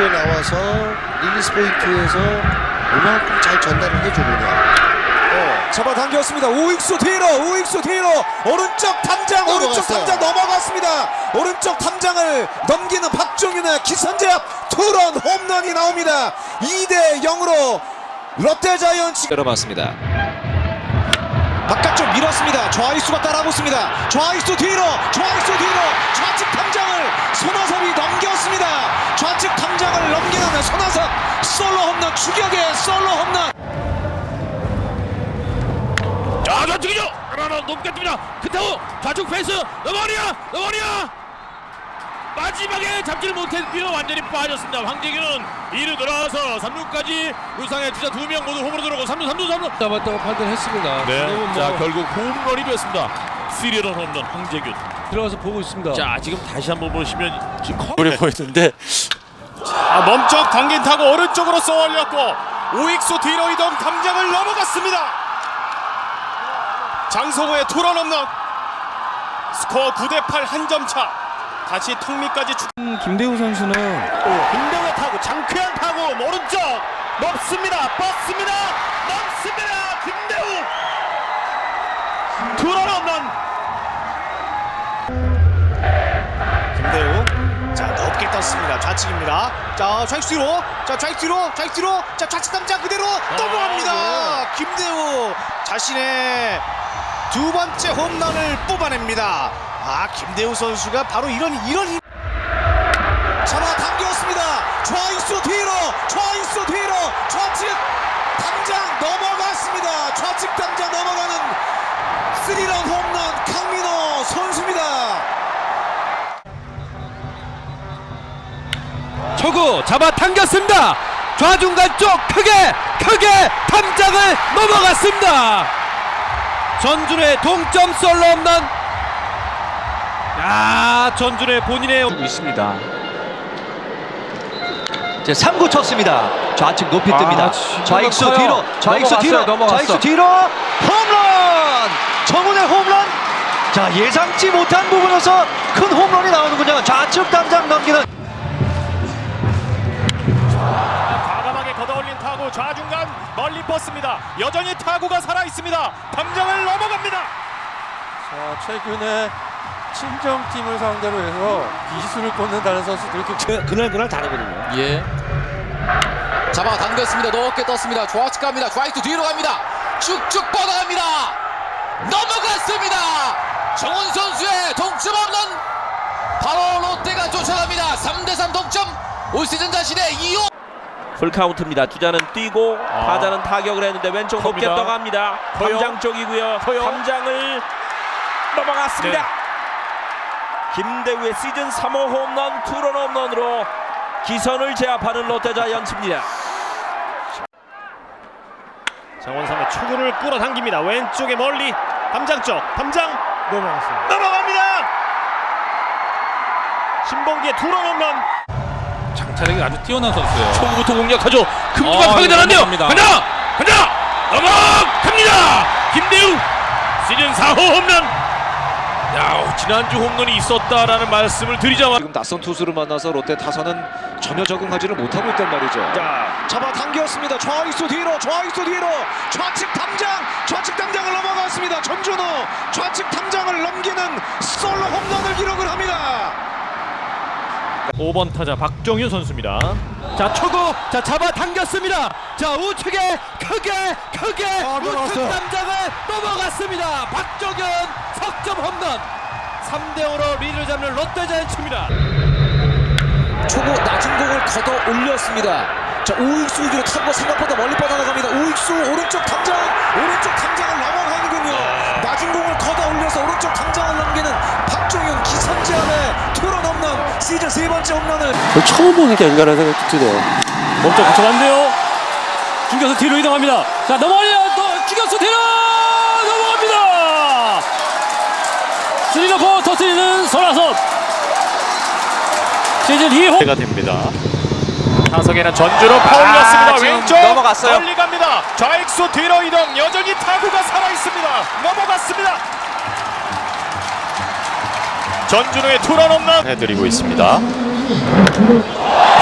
주고 나와서 릴리스 포인트에서 얼마만큼 잘 전달을 해주느냐. 어, 잡아당겼습니다. 우익수 뒤로 우익수 뒤로 오른쪽 탐장 오른쪽 넘어갔어요. 탐장 넘어갔습니다. 오른쪽 탐장을 넘기는 박종윤의 기선제압 투런 홈런이 나옵니다. 2대 0으로 롯데 자이언츠 열어봤습니다. 바깥쪽 밀었습니다. 좌익수가 따라붙습니다. 좌익수 뒤로 좌익수 뒤로 좌측 탐장을 손아섭이 넘겼 추격의 솔로 홈런 자, 좌측이죠. 하나 높게 뜹니다. 그타우 좌측 페이스 넘어가냐, 넘어가냐. 마지막에 잡지를 못했고요. 완전히 빠졌습니다. 황재균은 2루 돌아와서 3루까지 루상의 주자 두 명 모두 홈으로 들어오고 3루, 3루, 3루. 잡았다고 판단했습니다. 네. 지금은 자, 뭐 결국 홈런이 됐습니다. 시리런 홈런 황재균. 들어가서 보고 있습니다. 자, 지금 다시 한번 보시면 지금 커... 그래 보이는데 자 몸쪽 당긴 타고 오른쪽으로 쏘 올렸고 우익수 뒤로 이동 담장을 넘어갔습니다. 장성호의 투런 홈런. 스코어 9대8 한 점 차. 다시 턱밑까지 축 김대우 선수는 김병호 타고 장쾌한 타고 오른쪽. 높습니다 뻗습니다 넘습니다 좌측입니다. 자 좌익 뒤로 자 좌익 뒤로 좌익 뒤로. 자 좌측 담장 그대로 넘어갑니다. 김대우 자신의 두 번째 홈런을 뽑아냅니다. 아 김대우 선수가 바로 이런 이런 힘. 잡아당겼습니다. 좌익수 뒤로 좌익수 뒤로. 좌측 당장 넘어갔습니다. 좌측 당장 넘어가는 스리런 홈런 강민호 선수입니다. 초구 잡아 당겼습니다. 좌중간 쪽 크게 크게 탐장을 넘어갔습니다. 전준의 동점 솔로 홈런. 야 전준의 본인의 있습니다. 이제 3구 쳤습니다. 좌측 높이 아, 뜹니다. 진짜 좌익수. 뒤로, 좌익수 넘어갔어요, 뒤로, 넘어갔어. 좌익수 뒤로 홈런! 정훈의 홈런! 자 예상치 못한 부분에서 큰 홈런이 나오는군요. 좌측 담장 넘기는 좌중간 멀리 뻗습니다. 여전히 타구가 살아 있습니다. 담장을 넘어갑니다. 자, 최근에 친정팀을 상대로 해서 기술을 꽂는다는 선수들이 좀 그날 그날 다르거든요. 예. 잡아 당겼습니다. 높게 떴습니다. 좌측 갑니다. 좌익수 뒤로 갑니다. 쭉쭉 뻗어갑니다. 넘어갔습니다. 정훈 선수의 동점 홈런. 바로 롯데가 쫓아갑니다. 3대3 동점. 올 시즌 자신의 2호 풀카운트입니다. 주자는 뛰고 타자는 타격을 했는데 왼쪽 높게 컵니다. 떠갑니다. 커요. 담장 쪽이고요. 커요. 담장을 넘어갔습니다. 네. 김대우의 시즌 3호 홈런 투런 홈런으로 기선을 제압하는 롯데자이언츠입니다. 장원삼의 초구를 끌어당깁니다. 왼쪽에 멀리 담장 쪽 담장 넘어갔습니다. 넘어갑니다. 신봉기의 투런 홈런. 장타력이 아주 뛰어난 선수예요. 초구부터 공략하죠. 금주가 아, 파괴되는데요. 간다! 간다! 넘어갑니다! 김대우 시즌 4호 홈런! 야, 지난주 홈런이 있었다라는 말씀을 드리자마자 지금 낯선 투수를 만나서 롯데 타선은 전혀 적응하지를 못하고 있단 말이죠. 자, 잡아당겼습니다. 좌익수 뒤로, 좌익수 뒤로, 좌측 탐장, 좌측 탐장을 넘어갔습니다. 전준호, 좌측 탐장을 넘기는 솔로 합니다. 5번 타자 박정윤 선수입니다. 자 초구 자 잡아 당겼습니다. 자 우측에 크게 크게 우측 담장을 넘어갔습니다. 박정현 석점 홈런 3대 5로 리드를 잡는 롯데 자이언츠입니다. 초구 낮은 공을 걷어 올렸습니다. 자, 우익수 위주로 타고 생각보다 멀리 뻗어나갑니다. 우익수 오른쪽 탐장, 오른쪽 탐장을 시즌 세 번째 홈런을 처음 보니까 인간한 생각이 드네요. 멈춰 붙여봤는데요. 중교수 뒤로 이동합니다. 자 넘어가요. 또 중교수 뒤로 넘어갑니다. 스리너포 터트리는 손아섭. 시즌 2호. 가 됩니다. 타석에는 전주로 파올렸습니다. 지금 왼쪽 넘어갔어요. 멀리 갑니다. 좌익수 뒤로 이동 여전히 타구가 살아 있습니다. 넘어갔습니다. 전준우의 투런 홈런 해드리고 있습니다.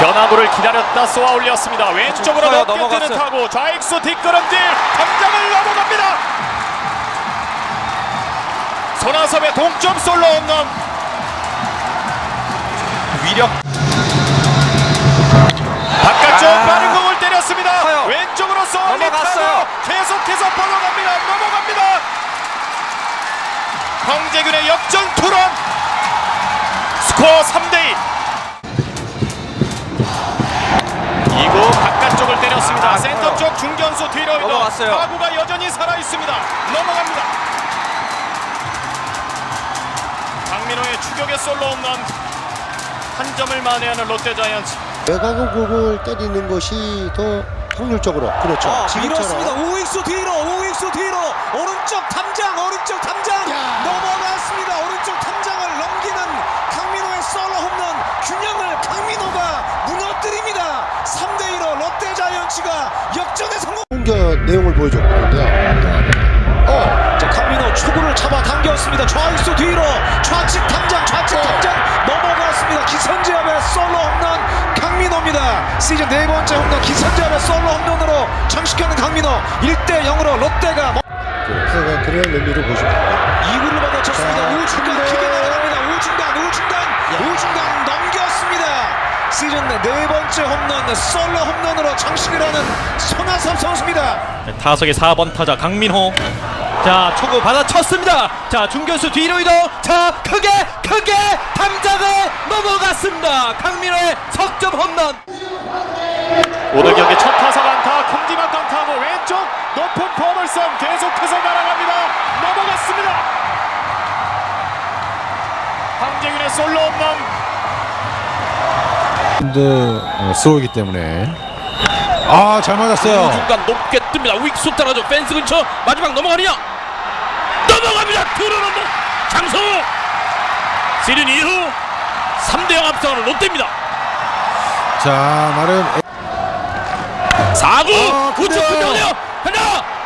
변화 타구를 기다렸다 쏘아 올렸습니다. 왼쪽으로 커요, 높게 뜨는 넘어갔어요. 타구 좌익수 뒷걸음질 담장을 넘어갑니다. 손아섭의 동점 솔로 홈런 위력 바깥쪽 아. 빠른 공을 때렸습니다. 커요. 왼쪽으로 넘어갔어요. 타구 계속해서 뻗어갑니다. 넘어갑니다. 황재균의 역전 투런 스코어 3대2 이구 바깥쪽을 때렸습니다. 센터 쪽 중견수 뒤로 이동. 타구가 여전히 살아 있습니다. 넘어갑니다. 강민호의 추격의 솔로 홈런 한 점을 만회하는 롯데 자이언츠. 외곽의 공을 때리는 것이 더 확률적으로 그렇죠. 어, 지금처럼 밀었습니다. 우익수 뒤로, 우익수 뒤로, 오른쪽 탐장, 오른쪽 탐장 넘어갔습니다. 오른쪽 탐장을 넘기는 강민호의 솔로 홈런 균형을 강민호가 무너뜨립니다. 3대 1로 롯데 자이언츠가 역전에 성공. 공격 내용을 보여줬거든요. 어, 자, 강민호 초구를 잡아 당겼습니다. 좌익수 뒤로 좌측 탐장, 좌측 탐장 넘어갔습니다. 기선제압의 솔로 홈런 강민호입니다. 시즌 네 번째 홈런 기선제압의 솔로 홈런으로 장식하는 강민호 1대 0으로 롯데가 제가 그런 의미로 보시면 됩니다. 2구를 받아쳤습니다. 자, 우중간 크게 날아갑니다. 우중간 우중간 우중간. 시즌 네 번째 홈런 솔로 홈런으로 하는 손아섭 선수입니다. 타석의 4번 타자 강민호. 자 초구 받아쳤습니다. 자 중견수 뒤로 이동. 자 크게 크게 담장을 넘어갔습니다. 강민호의 석점 홈런. 오늘 경기 첫 타석 안타 큼지막 강타고 왼쪽 높은 포물선 계속해서 날아갑니다. 넘어갔습니다. 황재균의 솔로 홈런 근데 스로이기 때문에. 아 잘 맞았어요. 중간 높게 뜹니다. 윅수 따라줘 펜스 근처 마지막 넘어가느냐? 넘어갑니다. 들어놓는 장성호. 시즌 이후 3대0 앞서가는 롯데입니다. 자 나름 4구! 아, 우측. 끝내요. 간다!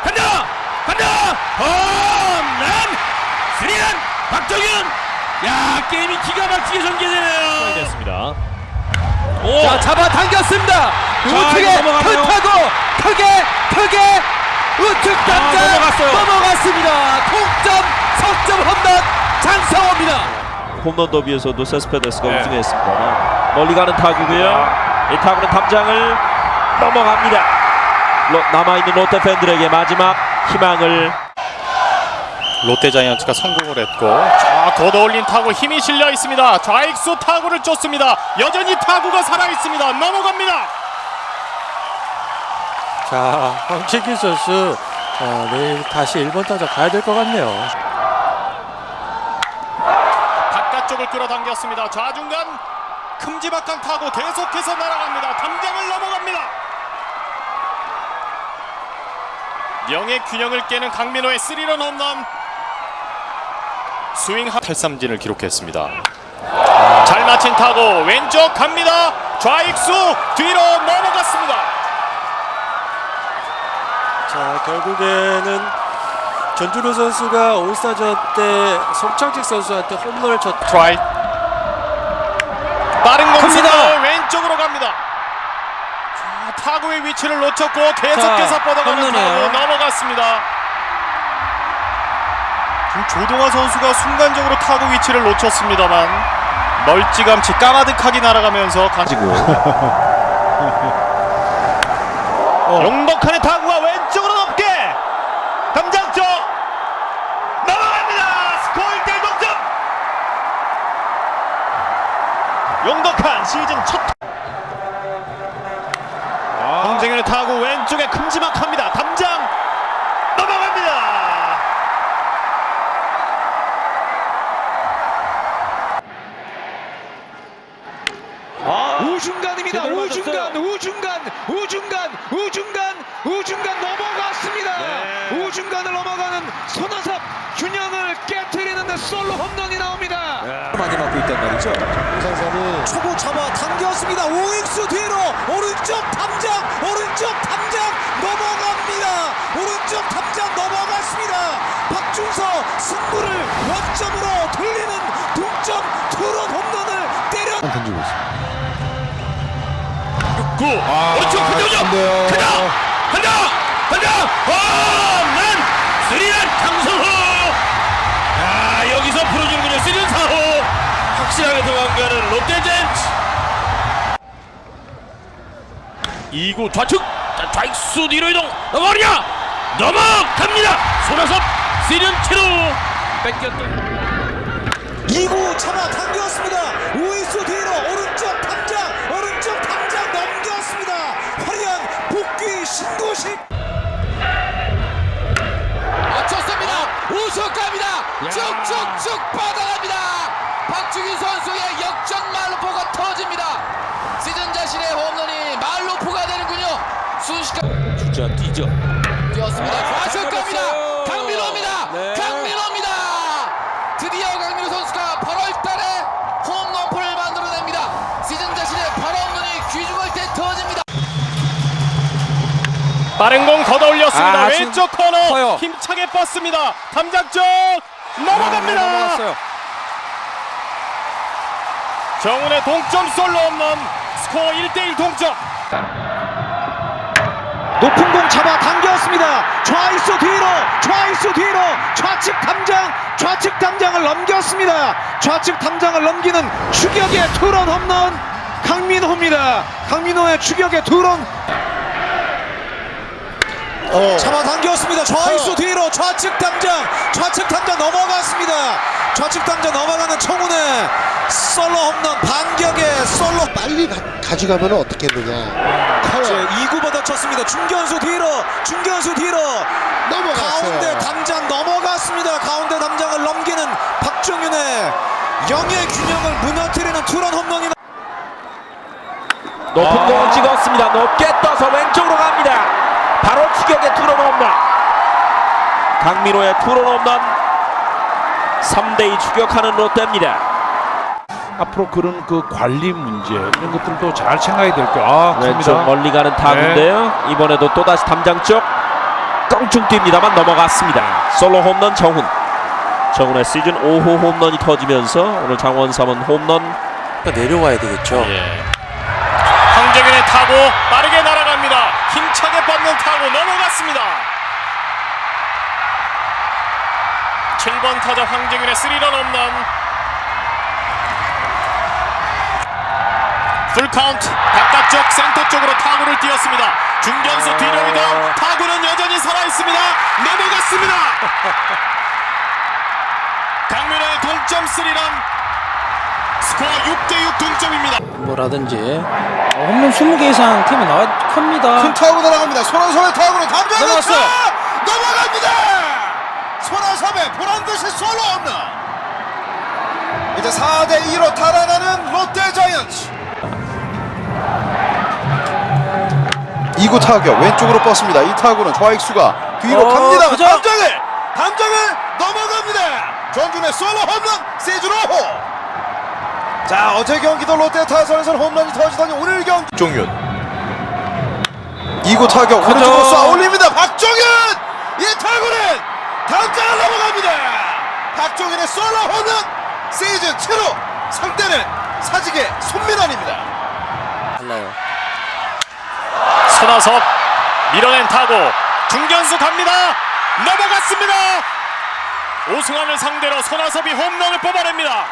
간다! 간다! 홈런! 스리런 박정현! 야 게임이 기가 막히게 전개되네요. 됐습니다 오 자 잡아 당겼습니다 우측에 넘어가네요. 큰 타고 크게 크게 우측 담장 넘어갔어요. 넘어갔습니다 동점 석점 홈런 장성호입니다 홈런 더비에서도 세스페데스가 네. 우승했습니다만 멀리 가는 타구고요. 이 타구는 담장을 넘어갑니다. 로- 남아있는 롯데 팬들에게 마지막 희망을 롯데 자이언츠가 성공을 했고 자 걷어올린 타구 힘이 실려 있습니다. 좌익수 타구를 쫓습니다. 여전히 타구가 살아 있습니다. 넘어갑니다. 자 황채균 선수 어, 내일 다시 1번 타자 가야 될 것 같네요. 바깥쪽을 끌어당겼습니다. 좌중간 큼지막한 타구 계속해서 날아갑니다. 담장을 넘어갑니다. 영의 균형을 깨는 강민호의 스리런 홈런 스윙 한 탈삼진을 기록했습니다 잘 맞힌 타구 왼쪽 갑니다 좌익수 뒤로 넘어갔습니다 자 결국에는 전준호 선수가 올스타전 때 송창식 선수한테 홈런을 쳤. 트라이 빠른 갑니다. 왼쪽으로 갑니다 자, 타구의 위치를 놓쳤고 계속해서 자, 뻗어가는 홈런이에요. 타구 넘어갔습니다 조동아 선수가 순간적으로 타구 위치를 놓쳤습니다만 멀찌감치 까마득하게 날아가면서 가지고. 용덕한의 타구가 왼쪽으로 높게 담장 쪽 넘어갑니다. 스코어 1대1 동점. 용덕한 시즌 첫. 황정현의 타구 왼쪽에 큼지막합니다 담장 넘어갑니다 우중간입니다. 제대로 우중간, 맞았어요. 우중간, 우중간, 우중간, 우중간 넘어갔습니다. 네. 우중간을 넘어가는 손아섭 균형을 깨뜨리는데 솔로 홈런이 나옵니다. 많이 말이죠. 부산삼이 초구 잡아 당겼습니다. 우익수 뒤로 오른쪽 탐장, 오른쪽 탐장 넘어갑니다. 오른쪽 탐장 넘어갔습니다. 박준서 승부를 원점으로 돌리는 동점 투런 홈런을 때려 던지고 있습니다. 2구 오른쪽 흔들죠 간다 간 확실하게 도망가는 롯데젠츠 2구 좌측 자, 좌익수 뒤로 이동 넘어가냐 넘어갑니다 손아섭 시즌 7호 뺏겼던 2구 잡아 당겼습니다. 우익수 뒤로 오른쪽 탐장 오른쪽 탐장 넘겼습니다. 화려한 복귀 신고식. 맞췄습니다. 우승 갑니다. 쭉쭉쭉 뻗어갑니다. 뛰죠. 뛰었습니다. 좌측 갑니다. 잡았어요. 강민호입니다. 네. 강민호입니다. 드디어 강민호 선수가 8월 달에 홈런포를 만들어냅니다. 시즌 자신의 8홈런이 귀중할 때 터집니다. 빠른 공 걷어 올렸습니다 아, 왼쪽 코너 커요. 힘차게 뻗습니다 담장 쪽 넘어갑니다 아, 넘어갔어요. 정훈의 동점 솔로 홈런 스코어 1대1 동점 높은 공 잡아 당겼습니다. 좌익수 뒤로 좌익수 뒤로 좌측 탐장 좌측 탐장을 넘겼습니다. 좌측 탐장을 넘기는 추격의 투런 홈런 강민호입니다. 강민호의 추격의 투런 어. 잡아 당겼습니다. 좌익수 뒤로 좌측 탐장 좌측 탐장 넘어갔습니다. 좌측 탐장 넘어가는 청운의 솔로 홈런 반격의 솔로 빨리 가, 가져가면 어떻겠느냐. 커요. 이제 2구보다 쳤습니다. 중견수 뒤로 중견수 뒤로 넘어갔어요. 가운데 담장 넘어갔습니다. 가운데 담장을 넘기는 박종윤의 영의 균형을 무너뜨리는 투런 홈런이 높은 공을 찍었습니다. 높게 떠서 왼쪽으로 갑니다. 바로 추격의 투런 홈런. 강민호의 투런 홈런. 3대2 추격하는 롯데입니다. 앞으로 그런 그 관리 문제 이런 것들도 잘 생각이 될 거예요. 아, 왼쪽 큽니다. 멀리 가는 타구인데요. 이번에도 또다시 담장 쪽 껑충 뜁니다만 넘어갔습니다. 솔로 홈런 정훈. 정훈의 시즌 5호 홈런이 터지면서 오늘 장원 삼은 홈런 내려와야 되겠죠. 황정현의 타고 빠르게 날아갑니다 힘차게 뻗는 타고 넘어갔습니다 7번 타자 황정현의 스리런 홈런. 풀카운트. 바깥쪽 센터 쪽으로 타구를 띄었습니다. 중견수 뒤로 이동 타구는 여전히 살아있습니다. 넘어갔습니다. 강민호의 동점 스리런. 스코어 6대6 동점입니다. 뭐라든지. 어, 홈런 20개 이상 팀이 나와 큽니다. 큰 타구 날아갑니다. 손아섭의 타구는 담장을 넘어갔어요. 듯이 솔로 홈런. 이제 4대 2로 달아나는 롯데 자이언츠. 2구 타격 왼쪽으로 뻗습니다. 이 타구는 좌익수가 뒤로 어, 갑니다. 그죠? 담장을 담장을 넘어갑니다. 전준의 솔로 홈런 5호. 자 어제 경기도 롯데 타선에서 홈런이 터지더니 오늘 경기 종윤 2구 타격 오른쪽으로 쏴 올립니다 박종윤 이 타구는 담장을 넘어갑니다 박종윤의 솔로 홈런 시즌 7호 상대는 사직의 손민환입니다. 달라요. 손아섭 밀어낸 타고 중견수 갑니다. 넘어갔습니다. 오승환을 상대로 손아섭이 홈런을 뽑아냅니다.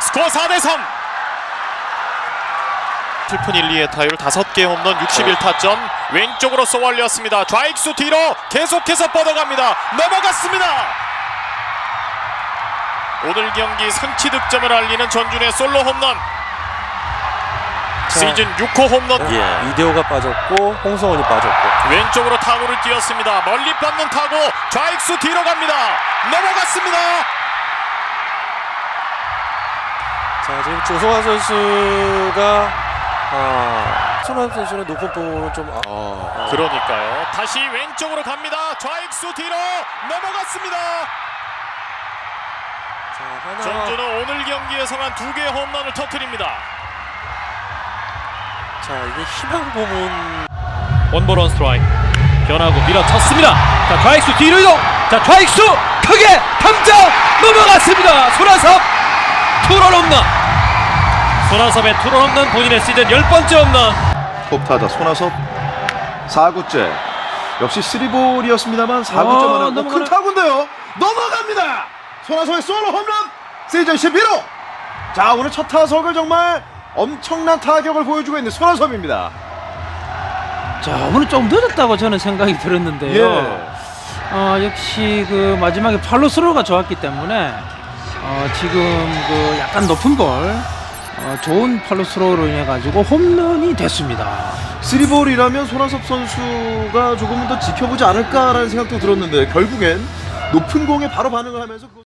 스코어 4대3 슬픈 1, 2의 타율 5개 홈런 61타점. 왼쪽으로 쏘아올렸습니다. 좌익수 뒤로 계속해서 뻗어갑니다. 넘어갔습니다 오늘 경기 선취 득점을 알리는 전준의 솔로 홈런 시즌 6호 홈런 예. 이대호가 빠졌고 홍성원이 빠졌고. 왼쪽으로 타구를 띄었습니다. 멀리 뻗는 타구 좌익수 뒤로 갑니다. 넘어갔습니다. 자 지금 조성환 선수가 아 손환 선수는 높은 볼은 좀 아, 그러니까요. 다시 왼쪽으로 갑니다. 좌익수 뒤로 넘어갔습니다. 자, 하나 전주는 오늘 경기에서만 두 개의 홈런을 터뜨립니다. 자 이게 희망 고문 원볼 원 스트라이크 변하고 밀어쳤습니다. 자 좌익수 뒤로 이동. 자 좌익수 크게 탐장 넘어갔습니다. 손아섭 투런 홈런. 손아섭의 투런 홈런 본인의 시즌 열 번째 홈런. 톱타자 손아섭 4구째 역시 3볼이었습니다만 4구째 어, 만에 큰 넘어가네. 타구인데요 넘어갑니다 손아섭의 솔로 홈런 시즌 11호 자 오늘 첫 타석을 정말 엄청난 타격을 보여주고 있는 손아섭입니다 자 오늘 좀 늦었다고 저는 생각이 들었는데요. 예. 어, 역시 그 마지막에 팔로 스로가 좋았기 때문에 어, 지금 그 약간 높은 볼 어, 좋은 팔로 스로우로 인해 가지고 홈런이 됐습니다. 3볼이라면 손아섭 선수가 조금은 더 지켜보지 않을까라는 생각도 들었는데 결국엔 높은 공에 바로 반응을 하면서 그